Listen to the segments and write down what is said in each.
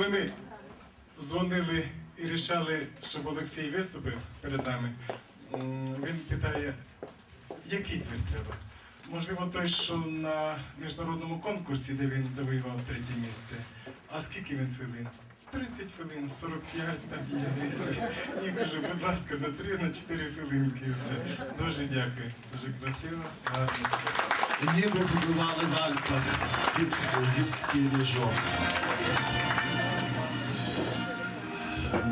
коли ми дзвонили і рішали, щоб Олексій виступив перед нами, він питає, який твір треба? Можливо, той, що на міжнародному конкурсі, де він завоював третє місце. А скільки він хвилин? 30 хвилин, 45, там є різні. Я кажу, будь ласка, на 3 на 4 хвилинки і все. Дуже дякую. Дуже красиво, гарно. Ніби побивали в Альпах під гірський ріжок.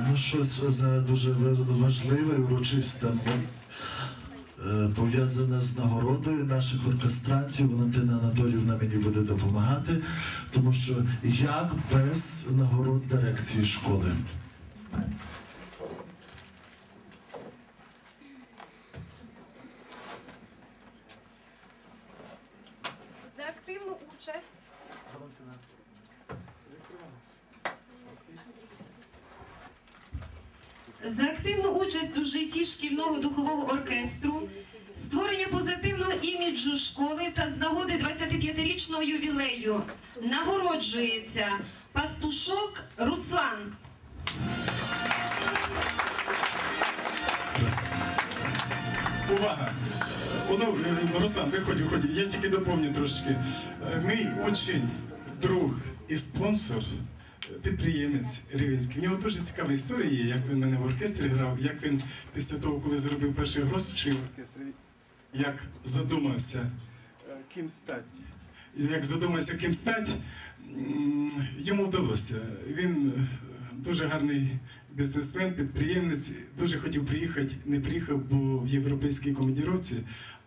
Ну, щось за дуже важливе, і урочисте, е, пов'язане з нагородою наших оркестрантів. Валентина Анатоліївна мені буде допомагати, тому що як без нагород дирекції школи? Увага! Е, Руслан, виходь, виходь. Я тільки доповню трошечки. Е, Мій учень, друг і спонсор, підприємець Рівенський. В нього дуже цікава історія є, як він мене в оркестрі грав, як він після того, коли заробив перший гроші в оркестрі, як задумався, е, ким стати. І Як задумався, ким стати, м, йому вдалося. Він е, дуже гарний бізнесмен, підприємець, дуже хотів приїхати, не приїхав, бо в європейській командіровці,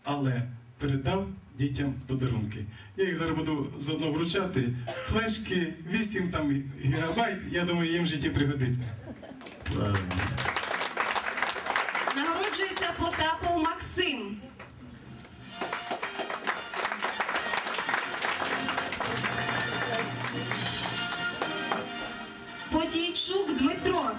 але передав дітям подарунки. Я їх зараз буду заодно вручати. Флешки 8 там гігабайт, я думаю, їм в житті пригодиться. Нагороджується Потапов Максим. Потійчук Дмитро.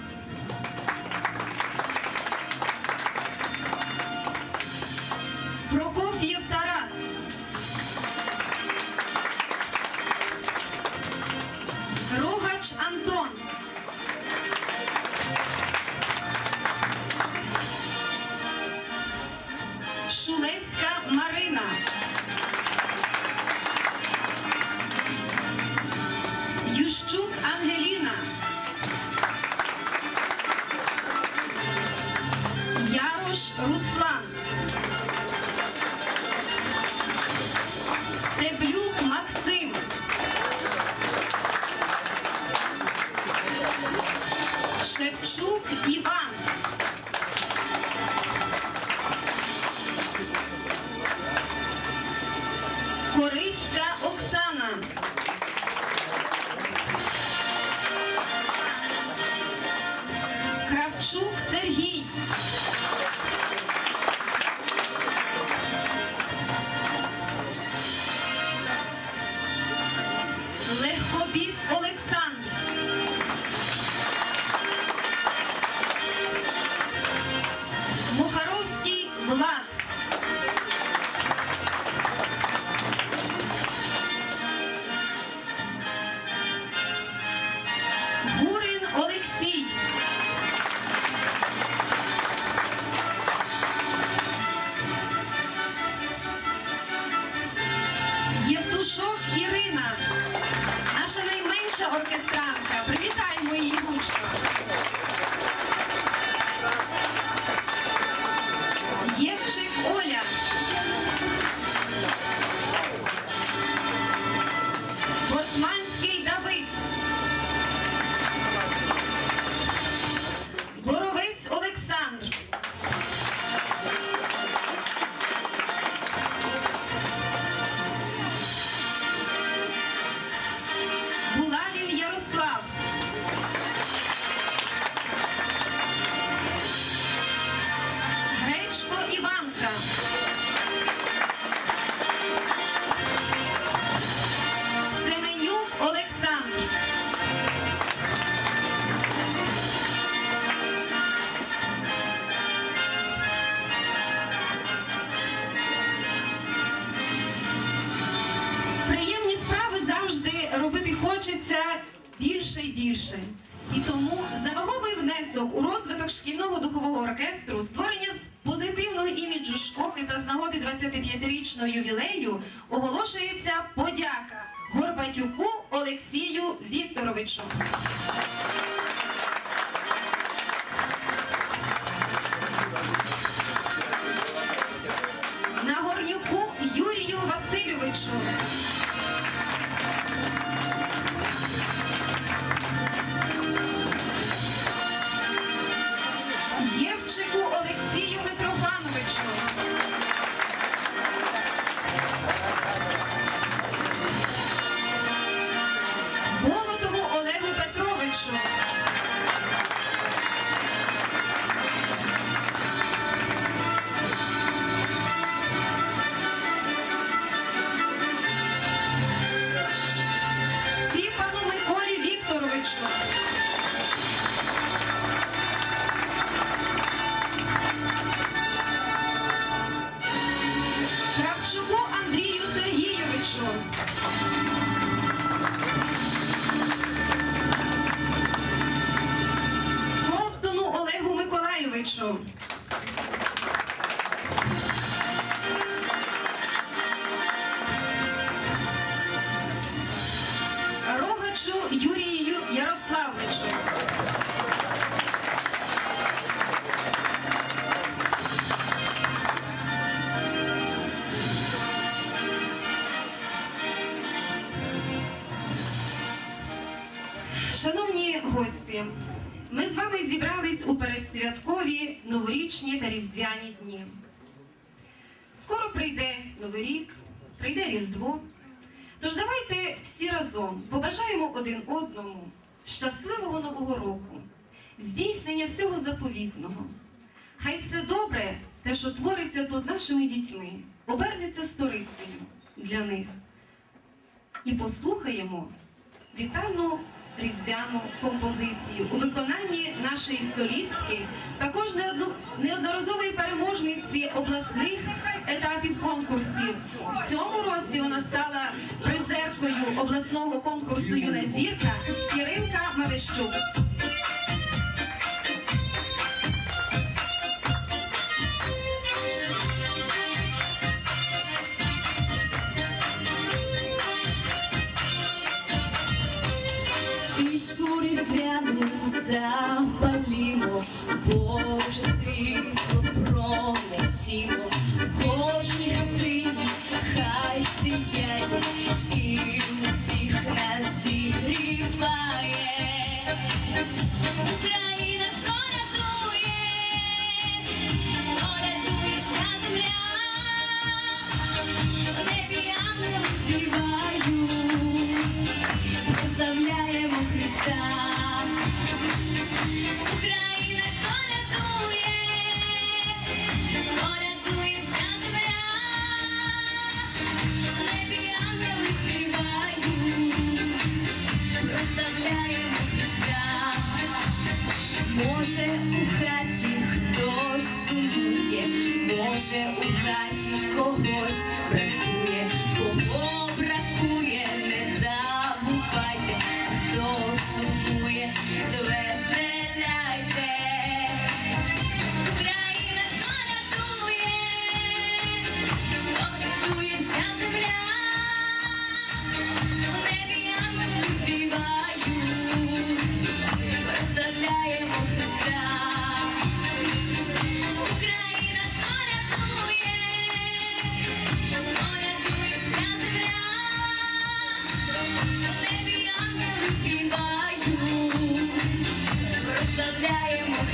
25-річного ювілею оголошується подяка Горбатюку Олексію Вікторовичу. Гості, ми з вами зібрались у передсвяткові новорічні та різдвяні дні. Скоро прийде Новий рік, прийде Різдво. Тож давайте всі разом побажаємо один одному щасливого нового року, здійснення всього заповітного. Хай все добре, те, що твориться тут нашими дітьми, обернеться сторицею для них. І послухаємо вітальну різдвяну композицію у виконанні нашої солістки, також неодно- неодноразової переможниці обласних етапів конкурсів. В цьому році вона стала призеркою обласного конкурсу Юна зірка Іринка Малещук. Різдвяну запалімо, Боже світло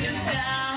Yeah.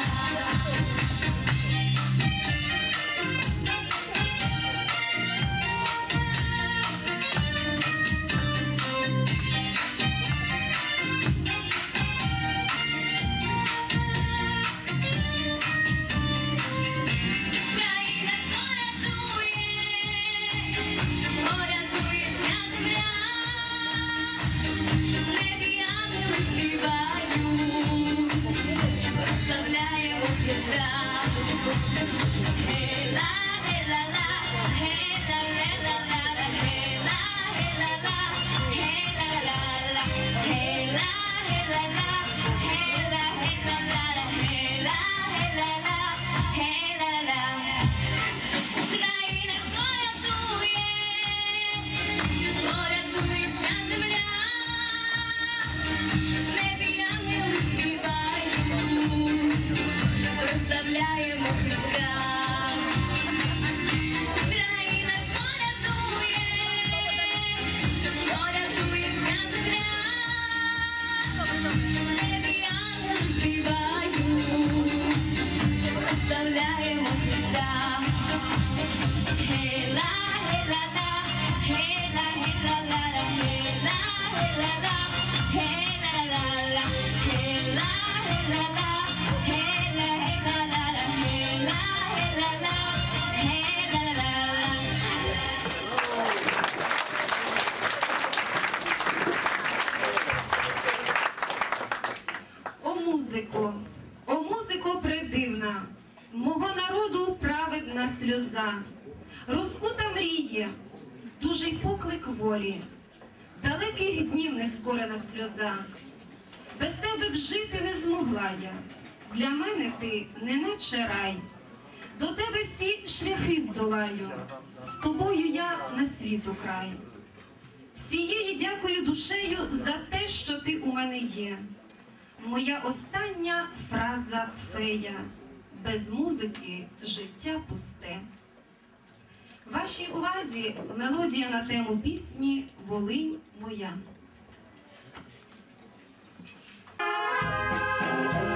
Жити змогла я. Для мене ти неначе рай. До тебе всі шляхи здолаю. З тобою я на світу край. Всієї дякую душею за те, що ти у мене є. Моя остання фраза фея. Без музики життя пусте. Вашій увазі мелодія на тему пісні Волинь моя. Thank you.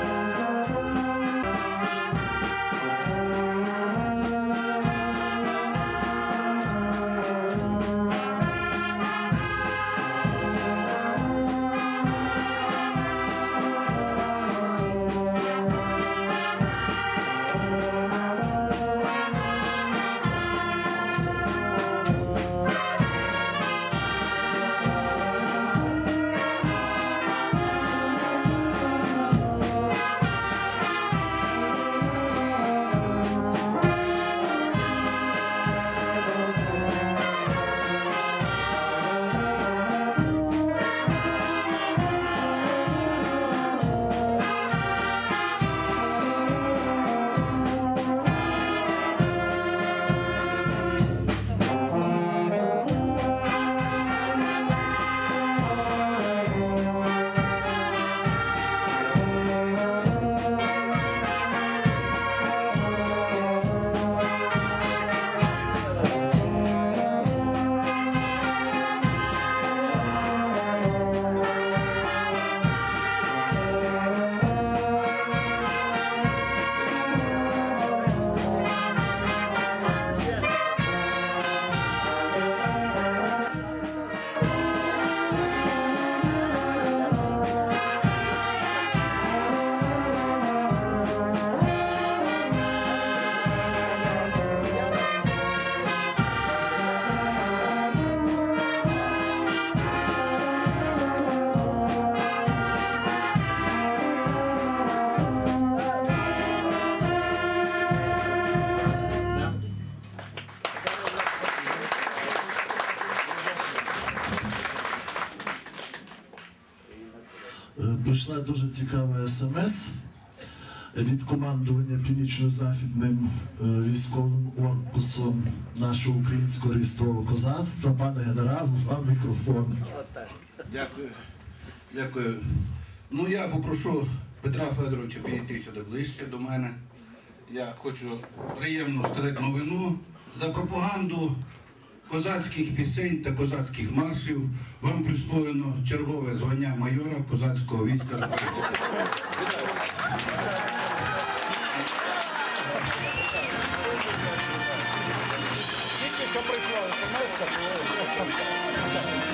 Від командування північно-західним е, військовим корпусом нашого українського реєстрового козацтва. Пане генерал, вам мікрофон. Дякую. Дякую. Ну я попрошу Петра Федоровича підійти сюди ближче до мене. Я хочу приємно сказати новину за пропаганду козацьких пісень та козацьких маршів. Вам присвоєно чергове звання майора козацького війська. Запорізька.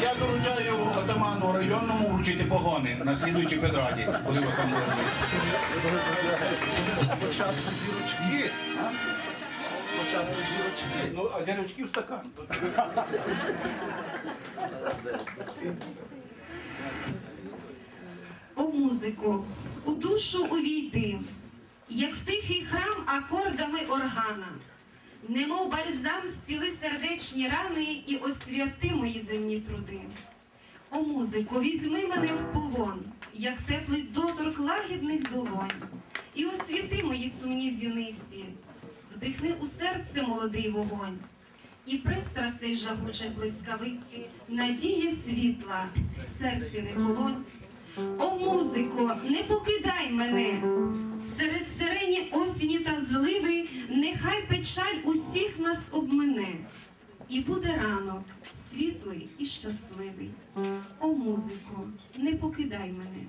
Я доручаю отаману районному вручити погони на слідуючій педраді, коли ви там. Спочатку зірочки. Спочатку зірочки. Ну, а зірочки в стакан. О музику, у душу увійди, як в тихий храм акордами органа, немов бальзам зціли сердечні рани і освяти мої земні труди. О музику, візьми мене в полон, як теплий доторк лагідних долонь, і освіти мої сумні зіниці, вдихни у серце молодий вогонь. І пристрастей жагучих блискавиці, надія світла в серці не холонь. О, музико, не покидай мене. Серед сирені осені та зливи, нехай печаль усіх нас обмине. І буде ранок світлий і щасливий. О, музико, не покидай мене.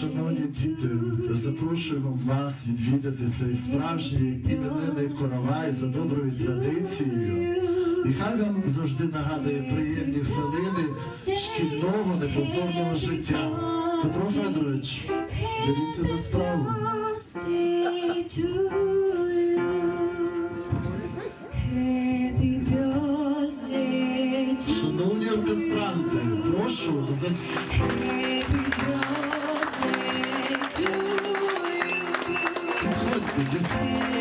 Шановні діти, запрошуємо вас відвідати цей справжній іменинний коровай за доброю традицією. І хай вам завжди нагадує приємні хвилини шкільного неповторного життя. Петро Федорович, беріться за справу. Шановні оркестранти, прошу за Happy birthday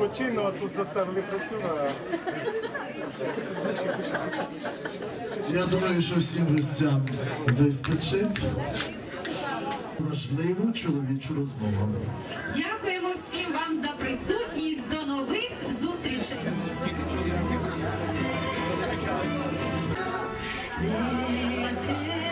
а тут заставили працювати. Я думаю, що всім гостям вистачить. Важливу чоловічу розмову. Дякуємо всім вам за присутність. До нових зустрічей. Birthday